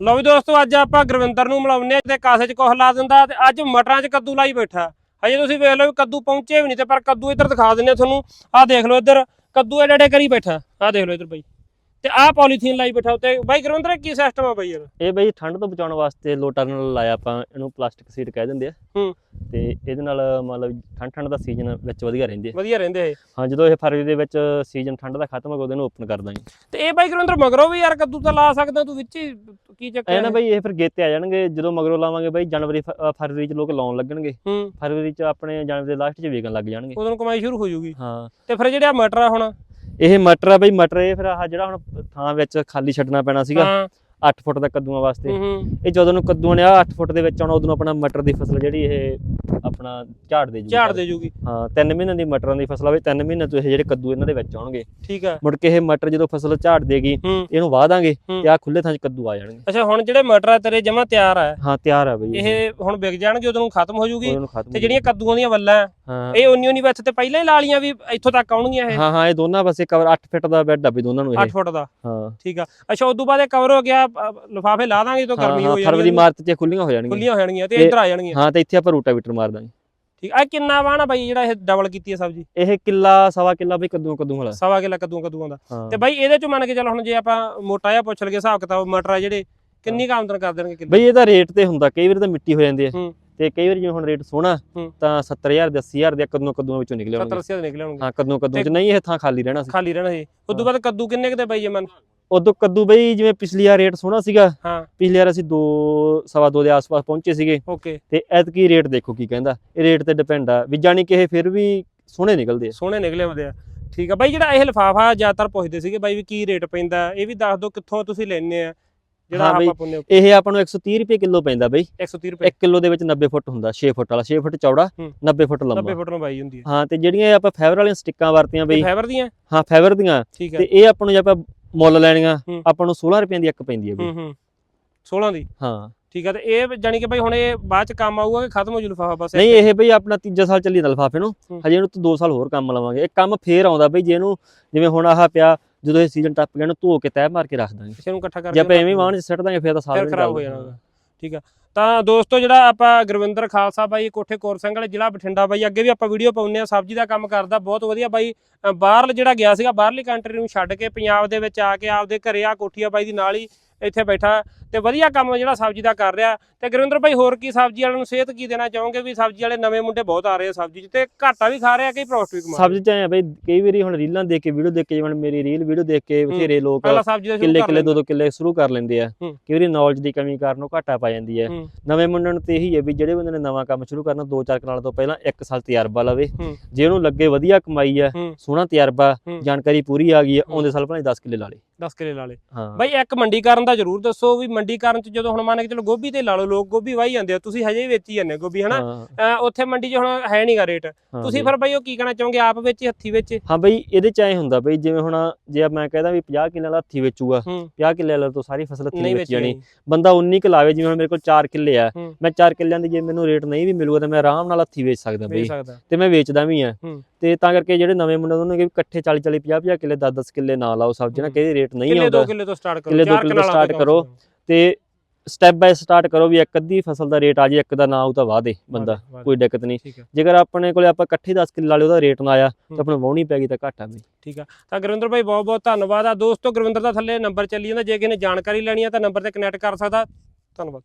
ਲਓ ਵੀ ਦੋਸਤੋ, ਅੱਜ ਆਪਾਂ ਗੁਰਵਿੰਦਰ ਨੂੰ ਮਿਲਾਉਂਦੇ ਆ ਤੇ ਕਾਸੇ 'ਚ ਕੁਛ ਲਾ ਦਿੰਦਾ ਤੇ ਅੱਜ ਮਟਰਾਂ 'ਚ ਕੱਦੂ ਲਾਈ ਬੈਠਾ। ਹਜੇ ਤੁਸੀਂ ਵੇਖ ਲਓ ਵੀ ਕੱਦੂ ਪਹੁੰਚੇ ਵੀ ਨਹੀਂ ਤੇ ਪਰ ਕੱਦੂ ਇੱਧਰ ਦਿਖਾ ਦਿੰਨੇ ਆ ਤੁਹਾਨੂੰ। ਆਹ ਦੇਖ ਲਓ ਇੱਧਰ, ਕੱਦੂ ਐਡੇ ਐਡੇ ਕਰੀ ਬੈਠਾ। ਆਹ ਦੇਖ ਲਓ ਇੱਧਰ ਬਾਈ। ਤੇ ਆਹ ਪੋਲੀਥੀਨ ਲਾਈ ਬੈਠਾ ਉੱਤੇ ਬਾਈ ਗੁਰਵਿੰਦਰ ਇਹ ਕੀ ਸਿਸਟਮ ਆ ਬਾਈ ਯਾਰ ਇਹ ਬਈ ਠੰਡ ਤੋਂ ਬਚਾਉਣ ਵਾਸਤੇ ਲੋਟਾ ਨਾਲ ਲਾਇਆ ਆਪਾਂ ਇਹਨੂੰ ਪਲਾਸਟਿਕ ਸੀਟ ਕਹਿ ਦਿੰਦੇ ਆ। ਹੂੰ। ਤੇ ਇਹਦੇ ਨਾਲ ਮਤਲਬ ਠੰਡ ਠੰਡ ਦਾ ਸੀਜ਼ਨ ਵਿੱਚ ਵਧੀਆ ਰਹਿੰਦੇ ਆ। ਵਧੀਆ ਰਹਿੰਦੇ ਇਹ। ਹਾਂ ਜਦੋਂ ਇਹ ਫਰਵਰੀ ਦੇ ਵਿੱਚ ਸੀਜ਼ਨ ਠੰਡ ਦਾ ਖਤਮ ਹੋ ਗਿਆ ਉਹਨੂੰ ਓਪਨ ਕਰ ਦਾਂਗੇ। ਤੇ ਇਹ ਬਾਈ ਗੁਰਵਿੰਦਰ ਮਗਰੋਂ ਵੀ ਯਾਰ ਕੱਦੂ ਤਾਂ ਲਾ ਸਕਦਾ ਤੂੰ ਵਿੱਚ ਹੀ ਕੀ ਚੱਕਰ ਐ ਨਾ ਹੈ? ਬਈ ਇਹ ਫਿਰ ਗੇਤੇ ਆ ਜਾਣਗੇ ਜਦੋਂ ਮਗਰੋਂ ਲਾਵਾਂਗੇ ਬਈ ਜਨਵਰੀ ਫਰਵਰੀ ਚ ਲੋਕ ਲਾਉਣ ਲੱਗਣਗੇ। ਹੂੰ। ਫਰਵਰੀ ਚ ਆਪਣੇ ਜਨਵਰੀ ਦੇ ਲਾਸਟ ਚ ਵੇਗਣ ਲੱਗ ਜਾਣਗੇ। ਉਦੋਂ ਕਮਾਈ ਸ਼ੁਰੂ ਹੋ ਜਾਊਗੀ ਹਾਂ। ਤੇ ਫਿਰ ਜਿਹੜੇ ਮਟਰ ਆ ਹੁਣ ਇਹ ਮਟਰ ਆ ਬਈ, ਮਟਰ ਇਹ ਫਿਰ ਆਹ ਜਿਹੜਾ ਹੁਣ ਥਾਂ ਵਿੱਚ ਖਾਲੀ ਛੱਡਣਾ ਪੈਣਾ ਸੀਗਾ। 8 ਫੁੱਟ ਦਾ ਕੱਦੂਆਂ ਵਾਸਤੇ। ਇਹ ਜਦੋਂ ਨੂੰ ਕੱਦੂਆਂ ਨੇ ਆ 8 ਫੁੱਟ ਦੇ ਵਿੱਚ ਆਉਣਾ ਉਦੋਂ ਆਪਣਾ ਮਟਰ ਦੀ ਫਸਲ ਜਿਹੜੀ ਇਹ ਆਪਣਾ ਝਾੜ ਦੇ ਜੂਗੀ। ਝਾੜ ਦੇ ਜੂਗੀ। ਹਾਂ 3 ਮਹੀਨਿਆਂ ਦੀ ਮਟਰਾਂ ਦੀ ਫਸਲ ਹੋਵੇ 3 ਮਹੀਨੇ ਤੋਂ ਇਹ ਜਿਹੜੇ ਕੱਦੂ ਇਹਨਾਂ ਦੇ ਵਿੱਚ ਆਉਣਗੇ। ਠੀਕ ਆ। ਮੁੜ ਕੇ ਇਹ ਮਟਰ ਜਦੋਂ ਫਸਲ ਝਾੜ ਦੇਗੀ ਇਹਨੂੰ ਵਾਹ ਦਾਂਗੇ ਹੂੰ। ਤੇ ਆ ਖੁੱਲੇ ਥਾਂ 'ਚ ਕੱਦੂ ਆ ਜਾਣਗੇ। ਅੱਛਾ ਹੁਣ ਜਿਹੜੇ ਮਟਰ ਆ ਤੇਰੇ ਜਮਾ ਤਿਆਰ ਆ। ਹਾਂ ਤਿਆਰ ਆ ਬਈ ਇਹ। ਹੁਣ ਵਿਕ ਜਾਣਗੇ ਉਦੋਂ ਖਤਮ ਹੋ ਜੂਗੀ। ਤੇ ਜਿਹੜੀਆਂ ਕੱਦੂਆਂ ਦੀਆਂ ਵੱਲਾਂ ਇਹ ਉਨੀ ਉਨੀ ਵਿੱਚ ਤੇ ਪਹਿਲਾਂ ਹੀ ਲਾ ਲੀਆਂ ਵੀ ਇੱਥੋਂ ਤੱਕ ਆਉਣਗੀਆਂ ਇਹ। ਹਾਂ ਹਾਂ ਇਹ ਦੋਨਾਂ ਪਾਸੇ ਕਵਰ 8 ਫਿੱਟ ਦਾ ਬੈੱਡ ਆ ਬਈ ਦੋਨਾਂ ਨੂੰ 8 ਇਹ ਫੁੱਟ ਦਾ। ਹਾਂ। ਠੀਕ ਆ। ਅੱਛਾ ਉਦੋਂ ਬਾਅਦ ਇਹ ਕਵਰ ਹੋ ਗਿਆ ਲਫਾਫੇ ਲਾ ਦਾਂਗੇ ਜਦੋਂ ਗਰਮੀ ਹਾਂ, ਹੋ ਫਰਵਰੀ ਜਾਣੀ ਮਾਰਚ 'ਚ ਖੁੱਲੀਆਂ ਹੋ ਜਾਣਗੀਆਂ। ਖੁੱਲੀਆਂ ਹੋ ਜਾਣਗੀਆਂ ਤੇ ਤੇ- ਇੱਧਰ ਆ ਜਾਣਗੀਆਂ। ਹਾਂ ਤੇ ਇੱਥੇ ਆਪਾਂ ਰੂਟਾਵੀਟਰ ਮਾਰ ਦਾਂਗੇ। ਠੀਕ ਆ ਕਿੰਨਾ ਵਾਣਾ ਬਾਈ ਜਿਹੜਾ ਇਹ ਡਬਲ ਕੀਤੀ ਹੈ ਸਬਜ਼ੀ? ਇਹ ਕਿੱਲਾ ਸਵਾ ਕਿੱਲਾ ਬਈ ਕੱਦੂ ਕੱਦੂ ਵਾਲਾ। ਸਵਾ ਕਿੱਲਾ ਕੱਦੂਆਂ ਕੱਦੂਆਂ ਦਾ। ਤੇ ਬਾਈ ਇਹਦੇ ਚ ਮੰਨ ਕੇ ਚੱਲ ਹੁਣ ਜੇ ਆਪਾਂ ਮੋਟਾ ਜਿਹਾ ਪੁੱਛ ਲਈਏ ਹਿਸਾਬ ਕਿਤਾਬ ਮਟਰ ਆ ਜਿਹੜੇ ਕਿੰਨੀ ਕੁ ਆਮਦਨ ਕਰ ਦੇਣਗੇ ਕਿੱਲੇ? ਬਈ ਇਹਦਾ ਰੇਟ ਤੇ ਹੁੰਦਾ ਕਈ ਵਾਰੀ ਤਾਂ ਮਿੱਟੀ ਹੋ ਜਾਂਦੀ ਹੈ। ਤੇ ਕਈ ਵਾਰੀ ਜਿਵੇਂ ਹੁਣ ਰੇਟ ਸੋਹਣਾ। ਤਾਂ 70000 ਦੇ 80000 ਦੇ ਕਦੋਂ ਕਦੋਂ ਵਿੱਚੋਂ ਨਿਕਲੇ 70 ਹੋਣਗੇ 80 ਦੇ ਨਿਕਲੇ ਹੋਣਗੇ। ਹਾਂ ਕਦੋਂ ਕਦੋਂ ਚ ਨਹੀਂ ਇਹ ਥਾਂ ਖਾਲੀ ਰਹਿਣਾ ਸੀ। ਖਾਲੀ ਰਹਿਣਾ ਸੀ। ਉਦੋਂ ਬਾਅਦ ਕੱਦੂ ਕਿੰਨੇ ਕਿਤੇ ਬਾਈ ਜੇ ਮਨ ਉਦੋਂ ਕੱਦੂ ਬਈ ਜਿਵੇਂ ਪਿਛਲੀ ਵਾਰ ਰੇਟ ਸੋਹਣਾ ਸੀਗਾ ਹਾਂ। ਪਿਛਲੀ ਵਾਰ ਅਸੀਂ 2 ਸਵਾ 2 ਦੇ ਆਸ-ਪਾਸ ਪਹੁੰਚੇ ਸੀਗੇ। ਓਕੇ ਤੇ ਐਤਕੀ ਰੇਟ ਦੇਖੋ ਕੀ ਕਹਿੰਦਾ। ਇਹ ਰੇਟ ਤੇ ਡਿਪੈਂਡ ਆ ਵੀ ਜਾਣੀ ਕਿ ਇਹ ਫਿਰ ਵੀ ਸੋਹਣੇ ਨਿਕਲਦੇ ਆ। ਸੋਹਣੇ ਨਿਕਲੇ ਹੁੰਦੇ ਆ। ਠੀਕ ਆ ਬਾਈ ਜਿਹੜਾ ਇਹ ਲਿਫਾਫਾ ਜ਼ਿਆਦਾਤਰ ਪੁੱਛਦੇ ਸੀਗੇ ਬਾਈ ਵੀ ਕੀ ਰੇਟ ਪੈਂਦਾ ਇਹ ਵੀ ਦੱਸ ਦਿਓ ਕਿੱਥੋਂ ਤੁਸੀਂ ਲੈਣੇ ਆ ਜਿਹੜਾ ਆਪਾਂ ਪੁੰਨੇ ਇਹ ਆਪਾਂ ਨੂੰ 130 ਰੁਪਏ ਕਿਲੋ ਪੈਂਦਾ ਬਈ। 130 ਰੁਪਏ। 1 ਕਿਲੋ ਦੇ ਵਿੱਚ 90 ਫੁੱਟ ਹੁੰਦਾ 6 ਫੁੱਟ ਵਾਲਾ 6 ਫੁੱਟ ਚੌੜਾ ਹੂੰ। 90 ਫੁੱਟ 90 ਲੰਬਾ ਫੁੱਟ ਨੂੰ ਬਾਈ ਹੁੰਦੀ ਹੈ ਹਾਂ ਤੇ ਜਿਹੜੀਆਂ ਆਪਾਂ ਫਾਈਬਰ ਵਾਲੀਆਂ ਸਟਿੱਕਾਂ ਵਰਤੀਆਂ ਬਈ। ਫਾਈਬਰ ਦੀਆਂ? ਹਾਂ ਫਾਈਬਰ ਦੀਆਂ। ਤੇ ਇਹ ਆਪਾਂ ਨੂੰ ਜੇ ਆਪਾਂ ਮੁੱਲ ਲੈਣੀਆਂ ਹੂੰ। ਆਪਾਂ ਨੂੰ 16 ਰੁਪਏ ਦੀ ਇੱਕ ਪੈਂਦੀ ਹੈ ਬਈ ਹੂੰ ਹੂੰ। 16 ਦੀ? ਹਾਂ। ਠੀਕ ਹੈ ਤੇ ਇਹ ਜਾਨੀ ਕਿ ਬਾਈ ਹੁਣ ਇਹ ਬਾਅਦ ਚ ਕੰਮ ਆਊਗਾ ਕਿ ਖਤਮ ਹੋ ਜੂ ਲਿਫਾਫਾ ਬਸ? ਨਹੀਂ ਇਹ ਬਈ ਆਪਣਾ ਤੀਜਾ ਸਾਲ ਚੱਲੀ ਦਾ ਲਫਾਫੇ ਨੂੰ। ਹੂੰ। ਹਜੇ ਇਹਨੂੰ ਤੋਂ 2 ਸਾਲ ਹੋਰ ਕੰਮ ਲਵਾਂਗੇ। ਇਹ ਕੰਮ ਫੇਰ ਆਉਂਦਾ ਬਈ ਜੇ ਇਹਨੂੰ ਜਿਵੇਂ ਹੁਣ ਆਹ ਪਿਆ ਜਦੋਂ ਇਹ ਸੀਜ਼ਨ ਟੱਪ ਗਿਆ ਇਹਨੂੰ ਧੋ ਕੇ ਤੈਅ ਮਾਰ ਕੇ ਰੱਖ ਦਾਂਗੇ। ਕਿਸੇ ਨੂੰ ਇਕੱਠਾ ਕਰਕੇ ਜੇ ਆਪਾਂ ਐਵੇਂ ਵਾਹਣ ਚ ਸਿੱਟ ਦਾਂਗੇ ਫੇਰ ਤਾਂ ਸਾਲ ਫਿਰ ਵੀ ਖਰਾਬ ਹੋ। ਜਾਣਾ ਉਹਦਾ। ਠੀਕ ਆ। ਤਾਂ ਦੋਸਤੋ ਜਿਹੜਾ ਆਪਾਂ ਗੁਰਵਿੰਦਰ ਖਾਲਸਾ ਬਾਈ ਕੋਠੇ ਕੋਰ ਸਿੰਘ ਵਾਲੇ ਜ਼ਿਲ੍ਹਾ ਬਠਿੰਡਾ ਬਾਈ ਅੱਗੇ ਵੀ ਆਪਾਂ ਵੀਡੀਓ ਪਾਉਂਦੇ ਆ ਸਬਜ਼ੀ ਦਾ ਕੰਮ ਕਰਦਾ ਬਹੁਤ ਵਧੀਆ ਬਾਈ। ਅ, ਜਿਹੜਾ ਗਿਆ ਸੀਗਾ ਬਾਹਰਲੀ ਕੰਟਰੀ ਨੂੰ ਛੱਡ ਕੇ ਪੰਜਾਬ ਦੇ ਵਿੱਚ ਆ ਕੇ ਆਪਦੇ ਘਰੇ ਆ ਕੋਠੀਆ ਬਾਈ ਦੀ ਨਾਲ ਹੀ ਇੱਥੇ ਬੈਠਾ। ਤੇ ਵਧੀਆ ਕੰਮ ਜਿਹੜਾ ਸਬਜ਼ੀ ਦਾ ਕਰ ਰਿਹਾ ਤੇ ਗੁਰਵਿੰਦਰ ਭਾਈ ਹੋਰ ਕੀ ਸਬਜ਼ੀ ਵਾਲਿਆਂ ਨੂੰ ਸਿਹਤ ਕੀ ਦੇਣਾ ਚਾਹੋਗੇ ਵੀ ਸਬਜ਼ੀ ਵਾਲੇ ਨਵੇਂ ਮੁੰਡੇ ਬਹੁਤ ਆ ਰਹੇ ਆ ਸਬਜ਼ੀ 'ਚ ਤੇ ਘਾਟਾ ਵੀ ਖਾ ਰਹੇ ਆ ਕਈ ਪ੍ਰੋਫਿਟ ਵੀ ਕਮਾ ਸਬਜ਼ੀ ਚ ਆਇਆ ਬਈ ਕਈ ਵਾਰੀ ਹੁਣ ਰੀਲਾਂ ਦੇਖ ਕੇ ਵੀਡੀਓ ਦੇਖ ਕੇ ਜਿਵੇਂ ਮੇਰੀ ਰੀਲ ਵੀਡੀਓ ਦੇਖ ਕੇ ਬਥੇਰੇ ਲੋਕ ਕਿੱਲੇ ਕਿੱਲੇ। ਦੋ ਦੋ ਕਿੱਲੇ ਸ਼ੁਰੂ ਕਰ ਲੈਂਦੇ ਆ। ਕਈ ਵਾਰੀ ਨੌਲੇਜ ਦੀ ਕਮੀ ਕਾਰਨ ਉਹ ਘਾਟਾ ਪਾ ਜਾਂਦੀ ਹੈ। ਨਵੇਂ ਮੁੰਡਿਆਂ ਨੂੰ ਤੇ ਇਹੀ ਹੈ ਵੀ ਜਿਹੜੇ ਬੰਦੇ ਨੇ ਨਵਾਂ ਕੰਮ ਸ਼ੁਰੂ ਕਰਨਾ ਦੋ ਚਾਰ ਕਨਾਲ ਤੋਂ ਪਹਿਲਾਂ ਇੱਕ ਸਾਲ ਤਜਰਬਾ ਲਵੇ। ਜੇ ਉਹਨੂੰ ਲੱਗੇ ਵਧੀਆ ਕਮਾਈ ਹੂੰ। ਸੋਹਣਾ ਤਜਰਬਾ। ਜਾਣਕਾਰੀ ਪੂਰੀ ਆ ਗਈ ਹੂੰ। ਆਉਂਦੇ ਸਾਲ ਭਾਵੇਂ 10 ਕਿੱਲੇ ਲਾ ਲੇ 10 ਕਿਲੇ ਲਾ ਲੇ ਬਾਈ ਇੱਕ ਮੰਡੀਕਰਨ ਦਾ ਜ਼ਰੂਰ ਦੱਸੋ ਵੀ ਮੰਡੀਕਰਨ ਚ ਜਦੋਂ ਹੁਣ ਮੰਨ ਕੇ ਚਲੋ ਗੋਭੀ ਤੇ ਲਾ ਲਓ ਲੋਕ ਗੋਭੀ ਵਾਹੀ ਜਾਂਦੇ ਆ ਤੁਸੀਂ ਹਜੇ ਵੀ ਵੇਚੀ ਜਾਂਦੇ ਗੋਭੀ ਹਨਾ ਉੱਥੇ ਮੰਡੀ 'ਚ ਹੁਣ ਹੈ ਨਹੀਂਗਾ ਰੇਟ ਤੁਸੀਂ। ਫਿਰ ਬਾਈ ਉਹ ਕੀ ਕਹਿਣਾ ਚਾਹੋਗੇ ਆਪ ਵਿੱਚ ਹੱਥੀ ਵਿੱਚ ਹਾਂ ਬਈ ਇਹਦੇ ਚ ਐ ਹੁੰਦਾ ਬਈ ਜਿਵੇਂ ਹੁਣ ਜੇ ਮੈਂ ਕਹਿੰਦਾ ਵੀ 50 ਕਿੱਲੇ ਵਾਲਾ ਹੱਥੀ ਵੇਚੂਗਾ ਹੂੰ 50 ਕਿੱਲੇ ਵਾਲਾ ਤੋਂ ਸਾਰੀ ਫਸਲ ਹੱਥੀ ਵੇਚ ਜਾਣੀ। ਬੰਦਾ 19 ਕਿ ਲਾਵੇ ਜਿਵੇਂ ਹੁਣ ਮੇਰੇ ਕੋਲ 4 ਕਿੱਲੇ ਆ। ਮੈਂ 4 ਕਿੱਲਿਆਂ ਦੀ ਜੇ ਮੈਨੂੰ ਰੇਟ ਨਹੀਂ ਵੀ ਮਿਲੂਗਾ ਤਾਂ ਮੈਂ ਆਰਾਮ ਨਾਲ ਹੱਥੀ ਵੇਚ ਸਕਦਾ ਬਈ ਤੇ ਮੈਂ ਵੇਚਦਾ ਵੀ ਆ। ਤੇ ਤਾਂ ਕਰਕੇ ਜਿਹੜੇ ਨਵੇਂ ਮੁੰਡੇ ਉਹਨਾਂ ਨੇ ਕਿ ਇਕੱਠੇ 40 40 50 50 ਕਿੱਲੇ 10 10 ਕਿੱਲੇ ਨਾ ਲਾਓ ਸਬਜ਼ੀ ਨਾ। ਕਿਹਦੇ ਰੇਟ ਨਹੀਂ ਕਿੱਲੇ ਆਉਂਦਾ 2 ਕਿੱਲੇ ਤੋਂ ਸਟਾਰਟ ਕਰੋ ਕਿੱਲੇ ਦੋ ਚਾਰ ਕਿੱਲੇ ਤੋਂ ਤੇ ਕਰੋ। ਤੇ ਸਟੈਪ ਬਾਈ ਸਟਾਰਟ ਕਰੋ ਵੀ ਇੱਕ ਅੱਧੀ ਫਸਲ ਦਾ ਰੇਟ ਆ ਜੇ ਇੱਕ ਦਾ ਨਾ ਆਊ ਤਾਂ ਵਾਹ ਦੇ ਬੰਦਾ। ਕੋਈ ਦਿੱਕਤ ਨਹੀਂ। ਜੇਕਰ ਆਪਣੇ ਕੋਲੇ ਆਪਾਂ ਇਕੱਠੇ 10 ਕਿੱਲੇ ਵਾਲੇ ਉਹਦਾ ਰੇਟ ਨਾ ਆਇਆ। ਤਾਂ ਆਪਣਾ ਵਾਹੁਣੀ ਪੈ ਗਈ ਤਾਂ ਘਾਟਾ ਬਈ। ਠੀਕ ਆ। ਤਾਂ ਗੁਰਵਿੰਦਰ ਭਾਈ ਬਹੁਤ ਬਹੁਤ ਧੰਨਵਾਦ। ਆ ਦੋਸਤੋ ਗੁਰਵਿੰਦਰ ਦਾ ਥੱਲੇ ਨੰਬਰ ਚੱਲੀ ਜਾਂਦਾ। ਜੇ ਕਿਸੇ ਨੇ ਜਾਣਕਾਰੀ ਲੈਣੀ ਆ ਤਾਂ ਨੰਬਰ ਤੇ ਕਨੈਕਟ ਕਰ ਸਕਦਾ। ਧੰਨਵਾਦ।